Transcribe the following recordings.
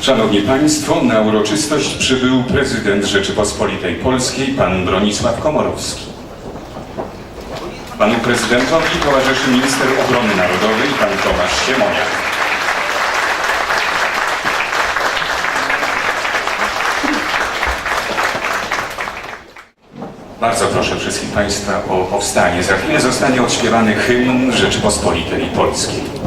Szanowni Państwo, na uroczystość przybył prezydent Rzeczypospolitej Polskiej, pan Bronisław Komorowski. Panu prezydentowi towarzyszy minister obrony narodowej, pan Tomasz Siemoniak. Bardzo proszę wszystkich Państwa o powstanie. Za chwilę zostanie odśpiewany hymn Rzeczypospolitej Polskiej.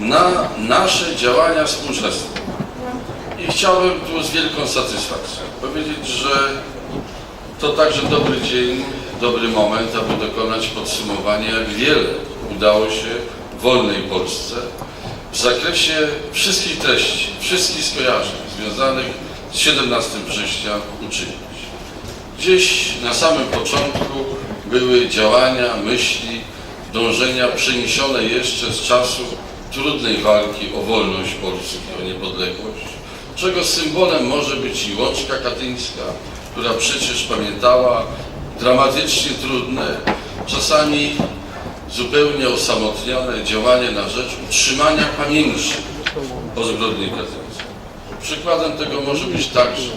Na nasze działania współczesne. I chciałbym tu z wielką satysfakcją powiedzieć, że to także dobry dzień, dobry moment, aby dokonać podsumowania, jak wiele udało się w wolnej Polsce w zakresie wszystkich treści, wszystkich skojarzeń związanych z 17 września uczynić. Gdzieś na samym początku były działania, myśli, dążenia przeniesione jeszcze z czasu trudnej walki o wolność Polski, o niepodległość, czego symbolem może być i Łączka Katyńska, która przecież pamiętała dramatycznie trudne, czasami zupełnie osamotnione działanie na rzecz utrzymania pamięci o zbrodni katyńskiej. Przykładem tego może być także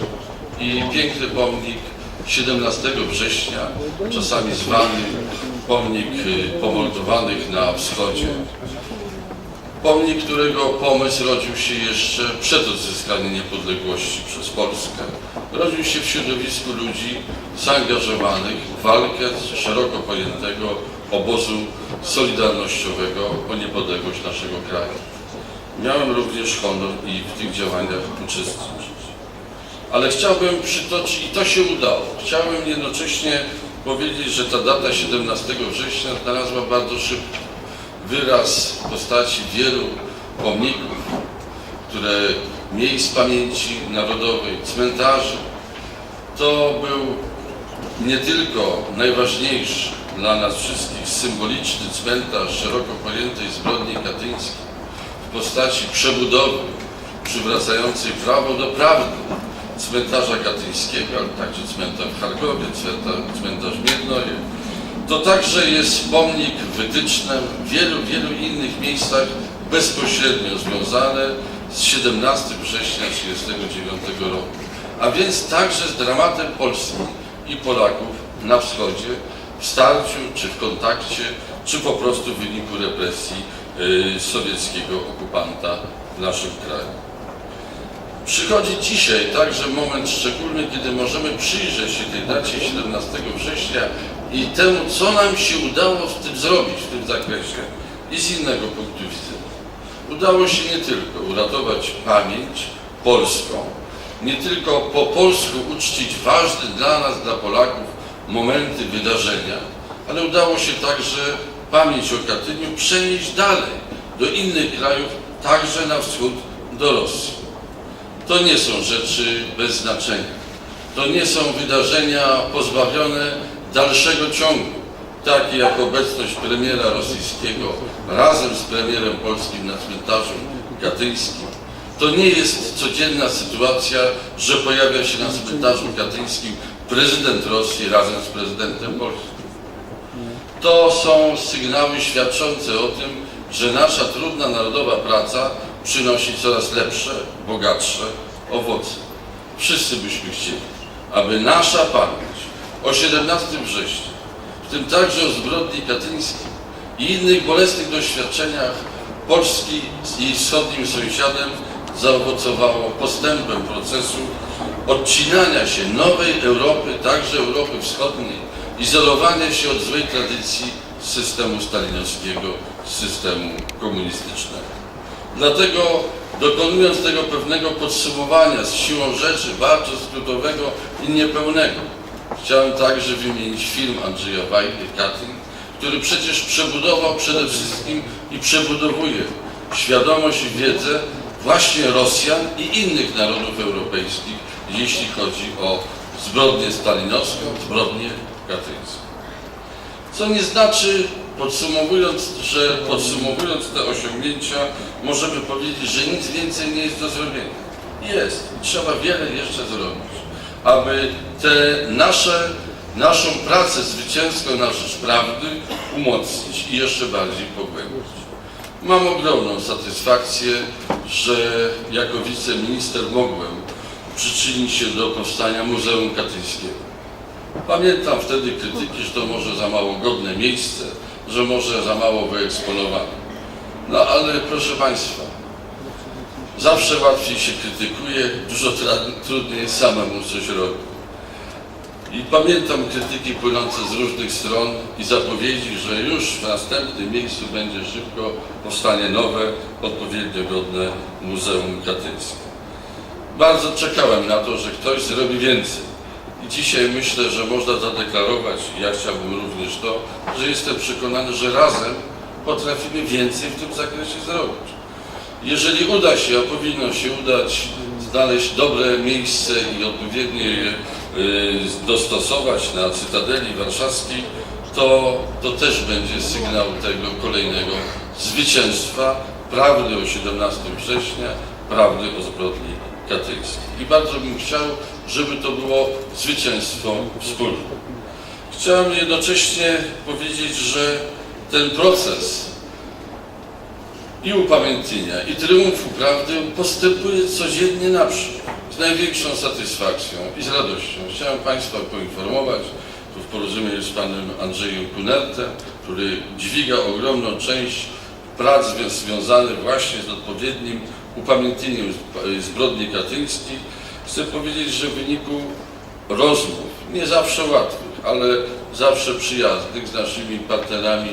i piękny pomnik 17 września, czasami zwany pomnik y, pomordowanych na wschodzie. Pomnik, którego pomysł rodził się jeszcze przed odzyskaniem niepodległości przez Polskę. Rodził się w środowisku ludzi zaangażowanych w walkę szeroko pojętego obozu solidarnościowego o niepodległość naszego kraju. Miałem również honor i w tych działaniach uczestniczyć. Ale chciałbym przytoczyć, i to się udało, chciałbym jednocześnie powiedzieć, że ta data 17 września znalazła bardzo szybko wyraz w postaci wielu pomników, które miejsc pamięci narodowej, cmentarzy. To był nie tylko najważniejszy dla nas wszystkich symboliczny cmentarz szeroko pojętej zbrodni katyńskiej w postaci przebudowy przywracającej prawo do prawdy cmentarza katyńskiego, ale także cmentarz w Charkowie, cmentarz, cmentarz Miednoje. To także jest pomnik wytycznym w wielu, wielu innych miejscach bezpośrednio związane z 17 września 1939 roku. A więc także z dramatem Polski i Polaków na wschodzie w starciu, czy w kontakcie, czy po prostu w wyniku represji y, sowieckiego okupanta w naszym kraju. Przychodzi dzisiaj także moment szczególny, kiedy możemy przyjrzeć się tej dacie 17 września i temu, co nam się udało w tym zrobić, w tym zakresie i z innego punktu widzenia. Udało się nie tylko uratować pamięć polską, nie tylko po polsku uczcić ważne dla nas, dla Polaków, momenty, wydarzenia, ale udało się także pamięć o Katyniu przenieść dalej, do innych krajów, także na wschód, do Rosji. To nie są rzeczy bez znaczenia. To nie są wydarzenia pozbawione dalszego ciągu, takie jak obecność premiera rosyjskiego razem z premierem polskim na cmentarzu katyńskim. To nie jest codzienna sytuacja, że pojawia się na cmentarzu katyńskim prezydent Rosji razem z prezydentem Polski. To są sygnały świadczące o tym, że nasza trudna narodowa praca przynosi coraz lepsze, bogatsze owoce. Wszyscy byśmy chcieli, aby nasza pamięć o 17 września, w tym także o zbrodni katyńskiej i innych bolesnych doświadczeniach Polski z jej wschodnim sąsiadem zaowocowało postępem procesu odcinania się nowej Europy, także Europy Wschodniej, izolowania się od złej tradycji systemu stalinowskiego, systemu komunistycznego. Dlatego dokonując tego pewnego podsumowania z siłą rzeczy, bardzo skrótowego i niepełnego, chciałem także wymienić film Andrzeja Wajdy, Katyn, który przecież przebudował przede wszystkim i przebudowuje świadomość i wiedzę właśnie Rosjan i innych narodów europejskich, jeśli chodzi o zbrodnię stalinowską, zbrodnię katyńską. Co nie znaczy, podsumowując, że podsumowując te osiągnięcia, możemy powiedzieć, że nic więcej nie jest do zrobienia. Jest. Trzeba wiele jeszcze zrobić, aby te nasze, naszą pracę zwycięską na rzecz prawdy umocnić i jeszcze bardziej pogłębić. Mam ogromną satysfakcję, że jako wiceminister mogłem przyczynić się do powstania Muzeum Katyńskiego. Pamiętam wtedy krytyki, że to może za mało godne miejsce, że może za mało wyeksponowane. No ale proszę Państwa, zawsze łatwiej się krytykuje, dużo trudniej jest samemu coś robić. I pamiętam krytyki płynące z różnych stron i zapowiedzi, że już w następnym miejscu będzie szybko powstanie nowe, odpowiednio godne Muzeum Katyńskie. Bardzo czekałem na to, że ktoś zrobi więcej. I dzisiaj myślę, że można zadeklarować, ja chciałbym również to, że jestem przekonany, że razem potrafimy więcej w tym zakresie zrobić. Jeżeli uda się, a powinno się udać, znaleźć dobre miejsce i odpowiednio je dostosować na Cytadeli Warszawskiej, to, to też będzie sygnał tego kolejnego zwycięstwa prawdy o 17 września, prawdy o zbrodni katyńskiej. I bardzo bym chciał, żeby to było zwycięstwo wspólne. Chciałem jednocześnie powiedzieć, że ten proces i upamiętnienia, i triumfu prawdy postępuje codziennie naprzód. Z największą satysfakcją i z radością. Chciałem Państwa poinformować, tu w porozumieniu z Panem Andrzejem Kunertem, który dźwiga ogromną część prac zwią- związanych właśnie z odpowiednim upamiętnieniem zb- zbrodni katyńskiej. Chcę powiedzieć, że w wyniku rozmów, nie zawsze łatwych, ale zawsze przyjaznych z naszymi partnerami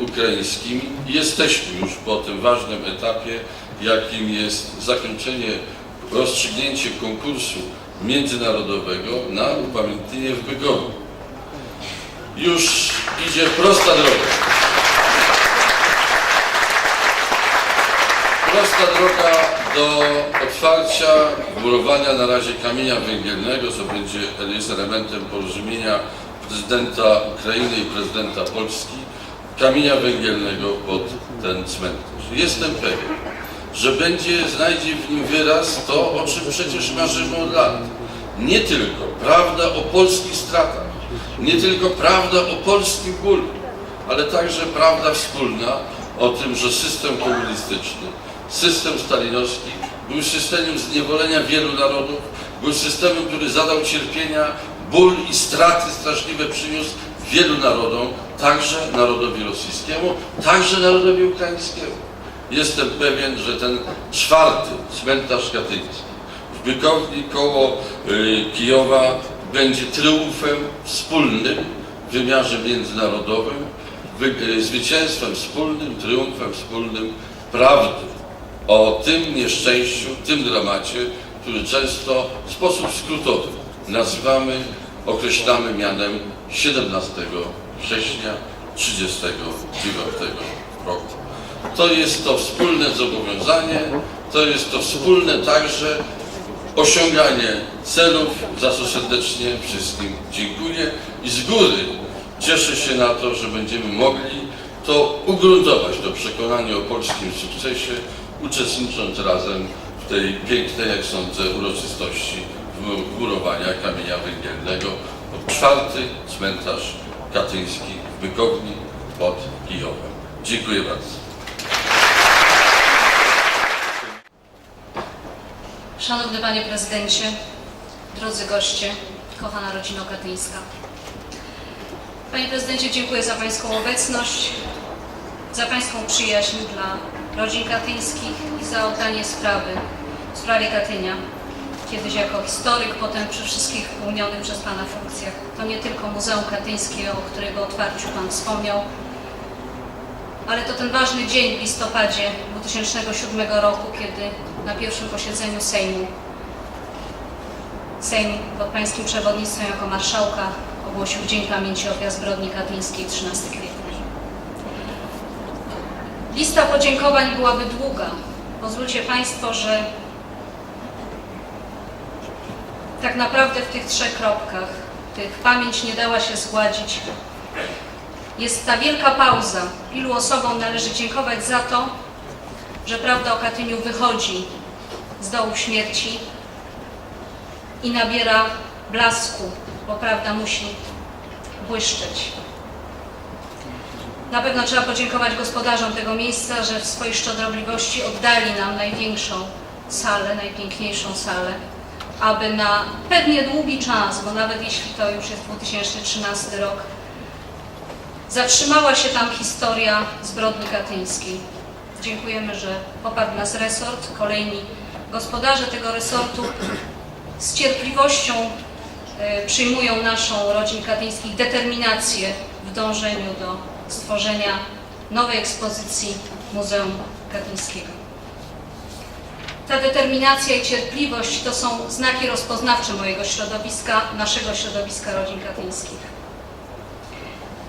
ukraińskimi. Jesteśmy już po tym ważnym etapie, jakim jest zakończenie, rozstrzygnięcie konkursu międzynarodowego na upamiętnienie w Bygowie. Już idzie prosta droga. Prosta droga do otwarcia, murowania na razie kamienia węgielnego, co będzie jest elementem porozumienia prezydenta Ukrainy i prezydenta Polski, kamienia węgielnego pod ten cmentarz. Jestem pewien, że będzie, znajdzie w nim wyraz to, o czym przecież marzymy od lat. Nie tylko prawda o polskich stratach, nie tylko prawda o polskim bólu, ale także prawda wspólna o tym, że system komunistyczny, system stalinowski był systemem zniewolenia wielu narodów, był systemem, który zadał cierpienia, ból i straty straszliwe przyniósł wielu narodom, także narodowi rosyjskiemu, także narodowi ukraińskiemu. Jestem pewien, że ten czwarty cmentarz katyński w Bykowni koło y, Kijowa będzie triumfem wspólnym w wymiarze międzynarodowym, wy, y, zwycięstwem wspólnym, triumfem wspólnym prawdy o tym nieszczęściu, tym dramacie, który często w sposób skrótowy nazywamy, określamy mianem 17 września 1939 roku. To jest to wspólne zobowiązanie, to jest to wspólne także osiąganie celów, za co serdecznie wszystkim dziękuję i z góry cieszę się na to, że będziemy mogli to ugruntować, to przekonanie o polskim sukcesie, uczestnicząc razem w tej pięknej, jak sądzę, uroczystości murowania kamienia węgielnego czwarty cmentarz katyński w Bykowni pod Kijowem. Dziękuję bardzo. Szanowny Panie Prezydencie, drodzy goście, kochana rodzino katyńska. Panie Prezydencie, dziękuję za Pańską obecność, za Pańską przyjaźń dla rodzin katyńskich i za oddanie sprawy w sprawie Katynia. Kiedyś jako historyk, potem przy wszystkich pełnionych przez Pana funkcjach. To nie tylko Muzeum Katyńskie, o którego otwarciu Pan wspomniał, ale to ten ważny dzień w listopadzie 2007 roku, kiedy na pierwszym posiedzeniu Sejmu Sejm pod Pańskim przewodnictwem jako marszałka ogłosił Dzień Pamięci Ofiar Zbrodni Katyńskiej 13 kwietnia. Lista podziękowań byłaby długa. Pozwólcie Państwo, że tak naprawdę w tych trzech kropkach tych pamięć nie dała się zgładzić. Jest ta wielka pauza. Ilu osobom należy dziękować za to, że prawda o Katyniu wychodzi z dołów śmierci i nabiera blasku, bo prawda musi błyszczeć. Na pewno trzeba podziękować gospodarzom tego miejsca, że w swojej szczodrobliwości oddali nam największą salę, najpiękniejszą salę, aby na pewnie długi czas, bo nawet jeśli to już jest 2013 rok, zatrzymała się tam historia zbrodni katyńskiej. Dziękujemy, że poparł nas resort, kolejni gospodarze tego resortu z cierpliwością e, przyjmują naszą rodzin katyńskich determinację w dążeniu do stworzenia nowej ekspozycji Muzeum Katyńskiego. Ta determinacja i cierpliwość to są znaki rozpoznawcze mojego środowiska, naszego środowiska rodzin katyńskich.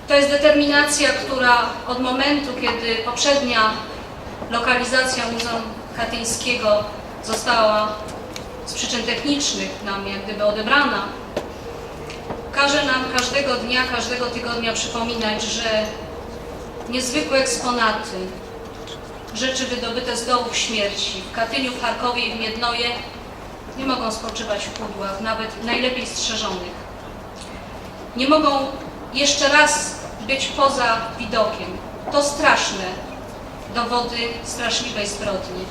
To jest determinacja, która od momentu, kiedy poprzednia lokalizacja Muzeum Katyńskiego została z przyczyn technicznych nam jak gdyby odebrana, każe nam każdego dnia, każdego tygodnia przypominać, że niezwykłe eksponaty, rzeczy wydobyte z dołów śmierci w Katyniu, w Charkowie i w Miednoje nie mogą spoczywać w pudłach, nawet najlepiej strzeżonych. Nie mogą jeszcze raz być poza widokiem. To straszne dowody straszliwej zbrodni.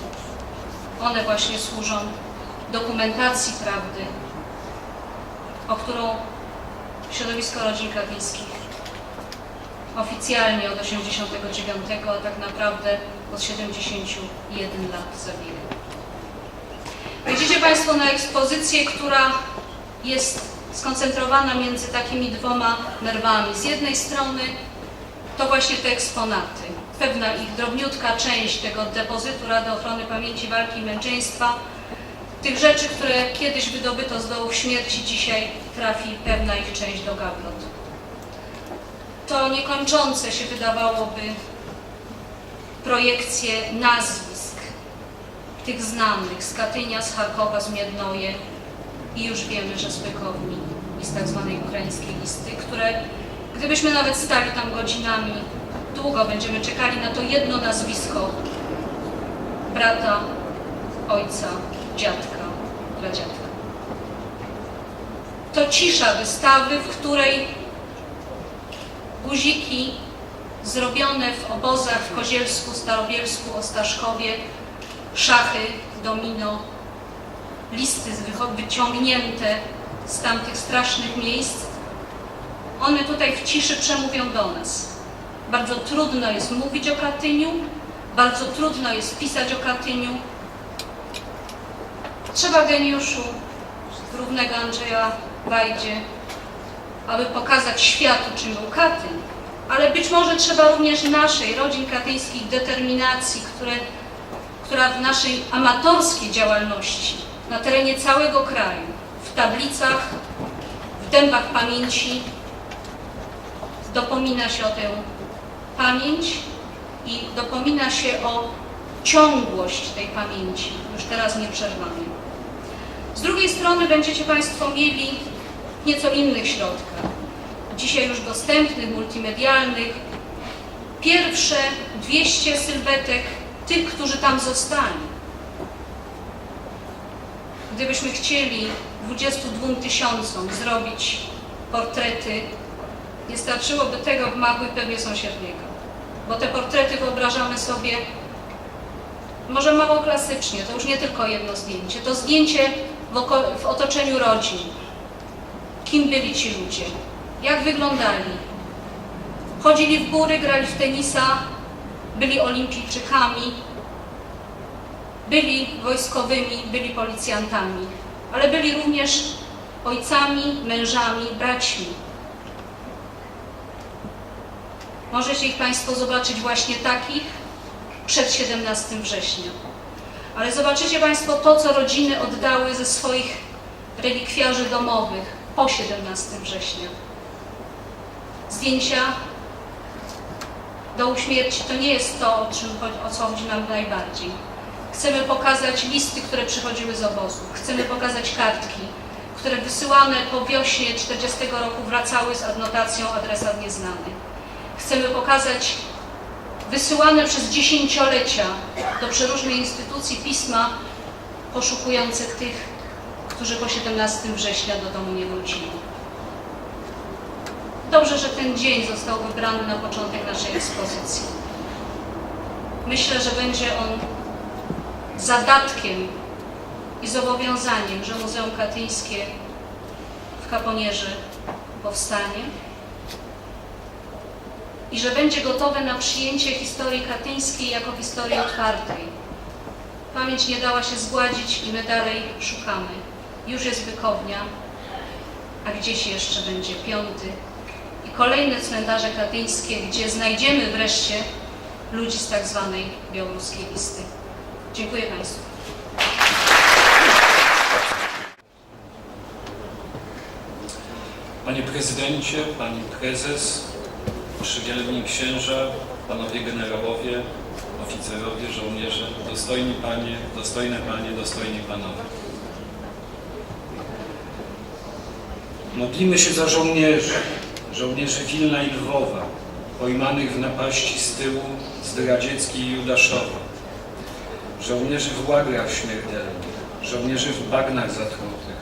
One właśnie służą dokumentacji prawdy, o którą środowisko rodzin katyńskich oficjalnie od 89, a tak naprawdę od 71 lat zabiega. Wejdziecie Państwo na ekspozycję, która jest skoncentrowana między takimi dwoma nerwami. Z jednej strony to właśnie te eksponaty, pewna ich drobniutka część tego depozytu Rady Ochrony Pamięci Walki i Męczeństwa, tych rzeczy, które kiedyś wydobyto z dołów śmierci, dzisiaj trafi pewna ich część do gablot. To niekończące się wydawałoby projekcje nazwisk tych znanych z Katynia, z Charkowa, z Miednoje i już wiemy, że z Bykowni i z tak zwanej ukraińskiej listy, które gdybyśmy nawet stali tam godzinami, długo będziemy czekali na to jedno nazwisko brata, ojca, dziadka, pradziadka. To cisza wystawy, w której guziki zrobione w obozach w Kozielsku, Starobielsku, Ostaszkowie, szachy, domino, listy wyciągnięte z tamtych strasznych miejsc, one tutaj w ciszy przemówią do nas. Bardzo trudno jest mówić o Katyniu, bardzo trudno jest pisać o Katyniu. Trzeba geniuszu równego Andrzeja Wajdzie, aby pokazać światu, czym był Katyń, ale być może trzeba również naszej, rodzin katyńskich, determinacji, które, która w naszej amatorskiej działalności na terenie całego kraju, w tablicach, w dębach pamięci dopomina się o tę pamięć i dopomina się o ciągłość tej pamięci, już teraz nieprzerwanej. Z drugiej strony będziecie Państwo mieli nieco innych środkach, dzisiaj już dostępnych, multimedialnych, pierwsze 200 sylwetek tych, którzy tam zostali. Gdybyśmy chcieli 22 tysiącom zrobić portrety, nie starczyłoby tego gmachu i pewnie sąsiedniego. Bo te portrety wyobrażamy sobie może mało klasycznie, to już nie tylko jedno zdjęcie, to zdjęcie w, w otoczeniu rodzin. Kim byli ci ludzie? Jak wyglądali? Chodzili w góry, grali w tenisa, byli olimpijczykami, byli wojskowymi, byli policjantami, ale byli również ojcami, mężami, braćmi. Możecie ich Państwo zobaczyć właśnie takich przed 17 września. Ale zobaczycie Państwo to, co rodziny oddały ze swoich relikwiarzy domowych po 17 września. Zdjęcia dołu śmierci to nie jest to, o, czym, o co chodzi nam najbardziej. Chcemy pokazać listy, które przychodziły z obozu. Chcemy pokazać kartki, które wysyłane po wiośnie 40 roku wracały z adnotacją adresat nieznany. Chcemy pokazać wysyłane przez dziesięciolecia do przeróżnych instytucji pisma poszukujących tych, którzy po 17 września do domu nie wrócili. Dobrze, że ten dzień został wybrany na początek naszej ekspozycji. Myślę, że będzie on zadatkiem i zobowiązaniem, że Muzeum Katyńskie w Kaponierzy powstanie i że będzie gotowe na przyjęcie historii katyńskiej jako historii otwartej. Pamięć nie dała się zgładzić i my dalej szukamy. Już jest Bykownia, a gdzieś jeszcze będzie piąty kolejne cmentarze katyńskie, gdzie znajdziemy wreszcie ludzi z tak zwanej białoruskiej listy. Dziękuję Państwu. Panie prezydencie, pani prezes, przywieleni księża, panowie generałowie, oficerowie, żołnierze, dostojni panie, dostojne panie, dostojni panowie. Modlimy się za żołnierzy, żołnierzy Wilna i Lwowa, pojmanych w napaści z tyłu Zdradzieckiej i Judaszowa, żołnierzy w łagrach śmiertelnych, żołnierzy w bagnach zatrutych,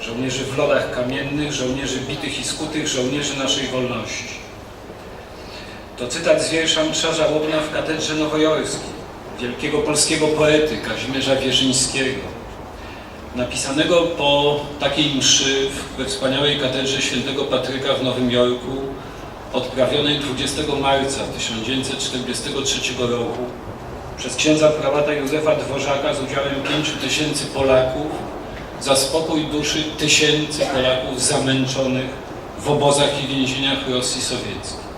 żołnierzy w lodach kamiennych, żołnierzy bitych i skutych, żołnierzy naszej wolności. To cytat z wiersza Msza Żałobna w katedrze nowojorskiej, wielkiego polskiego poety Kazimierza Wierzyńskiego, napisanego po takiej mszy we wspaniałej katedrze świętego Patryka w Nowym Jorku, odprawionej 20 marca 1943 roku przez księdza prałata Józefa Dworzaka z udziałem 5 tysięcy Polaków za spokój duszy tysięcy Polaków zamęczonych w obozach i więzieniach Rosji Sowieckiej.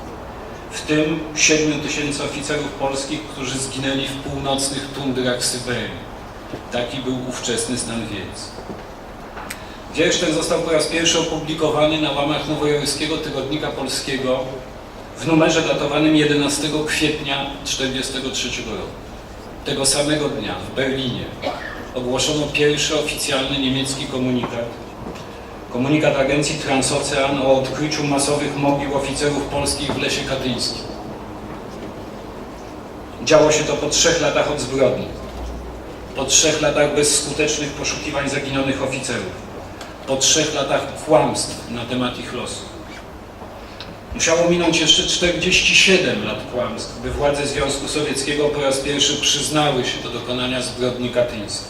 W tym 7 tysięcy oficerów polskich, którzy zginęli w północnych tundrach Syberii. Taki był ówczesny stan wiedzy. Wiersz ten został po raz pierwszy opublikowany na łamach nowojorskiego tygodnika polskiego w numerze datowanym 11 kwietnia 1943 roku. Tego samego dnia w Berlinie ogłoszono pierwszy oficjalny niemiecki komunikat. Komunikat agencji Transocean o odkryciu masowych mogił oficerów polskich w lesie katyńskim. Działo się to po trzech latach od zbrodni. Po trzech latach bezskutecznych poszukiwań zaginionych oficerów. Po trzech latach kłamstw na temat ich losu. Musiało minąć jeszcze 47 lat kłamstw, by władze Związku Sowieckiego po raz pierwszy przyznały się do dokonania zbrodni katyńskiej.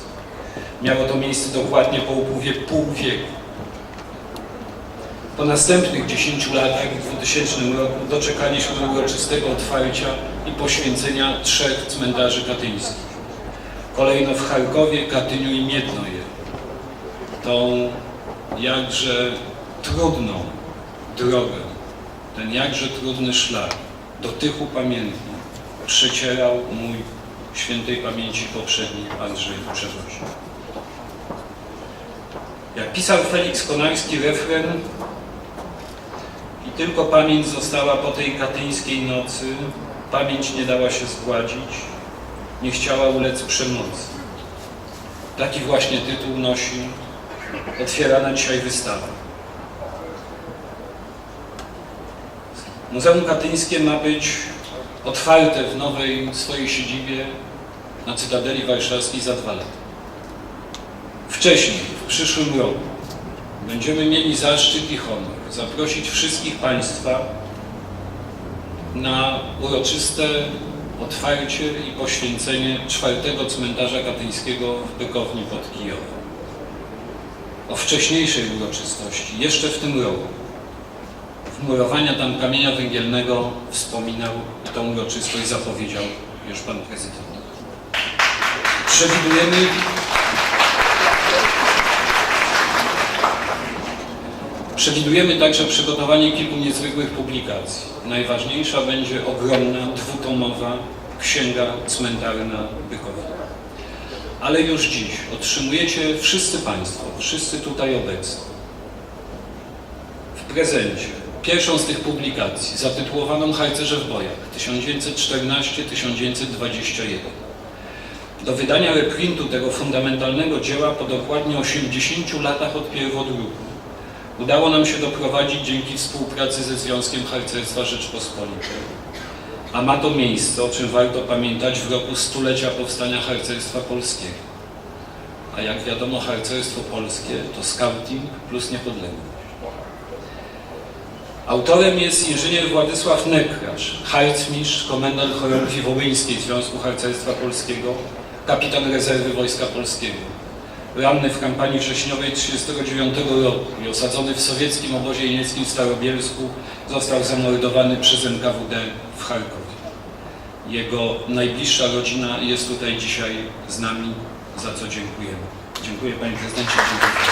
Miało to miejsce dokładnie po upływie pół wieku. Po następnych 10 latach, w 2000 roku, doczekaliśmy uroczystego otwarcia i poświęcenia trzech cmentarzy katyńskich. Kolejno w Charkowie, Katyniu i Miednoje. Tą jakże trudną drogę, ten jakże trudny szlak do tych upamiętnień przecierał mój świętej pamięci poprzednik Andrzej Przewoźnik. Jak pisał Felix Konarski refren i tylko pamięć została po tej katyńskiej nocy, pamięć nie dała się zgładzić, nie chciała ulec przemocy. Taki właśnie tytuł nosi otwierana dzisiaj wystawa. Muzeum Katyńskie ma być otwarte w nowej swojej siedzibie na Cytadeli Warszawskiej za dwa lata. Wcześniej, w przyszłym roku, będziemy mieli zaszczyt i honor zaprosić wszystkich Państwa na uroczyste otwarcie i poświęcenie czwartego cmentarza katyńskiego w Bykowni pod Kijowem. O wcześniejszej uroczystości, jeszcze w tym roku, wmurowania tam kamienia węgielnego wspominał tą uroczystość zapowiedział już Pan Prezydent. Przewidujemy Przewidujemy także przygotowanie kilku niezwykłych publikacji. Najważniejsza będzie ogromna, dwutomowa księga cmentarna Bykowa. Ale już dziś otrzymujecie wszyscy Państwo, wszyscy tutaj obecni, w prezencie pierwszą z tych publikacji, zatytułowaną Harcerze w bojach 1914-1921. Do wydania reprintu tego fundamentalnego dzieła po dokładnie 80 latach od pierwodruku udało nam się doprowadzić dzięki współpracy ze Związkiem Harcerstwa Rzeczpospolitej. A ma to miejsce, o czym warto pamiętać, w roku stulecia powstania harcerstwa polskiego. A jak wiadomo, harcerstwo polskie to scouting plus niepodległość. Autorem jest inżynier Władysław Nekracz, harcmistrz, komendant chorągwi wołyńskiej Związku Harcerstwa Polskiego, kapitan rezerwy Wojska Polskiego. Ranny w kampanii wrześniowej 1939 roku i osadzony w sowieckim obozie jenieckim w Starobielsku, został zamordowany przez NKWD w Charkowie. Jego najbliższa rodzina jest tutaj dzisiaj z nami, za co dziękujemy. Dziękuję Panie Prezydencie. Dziękuję.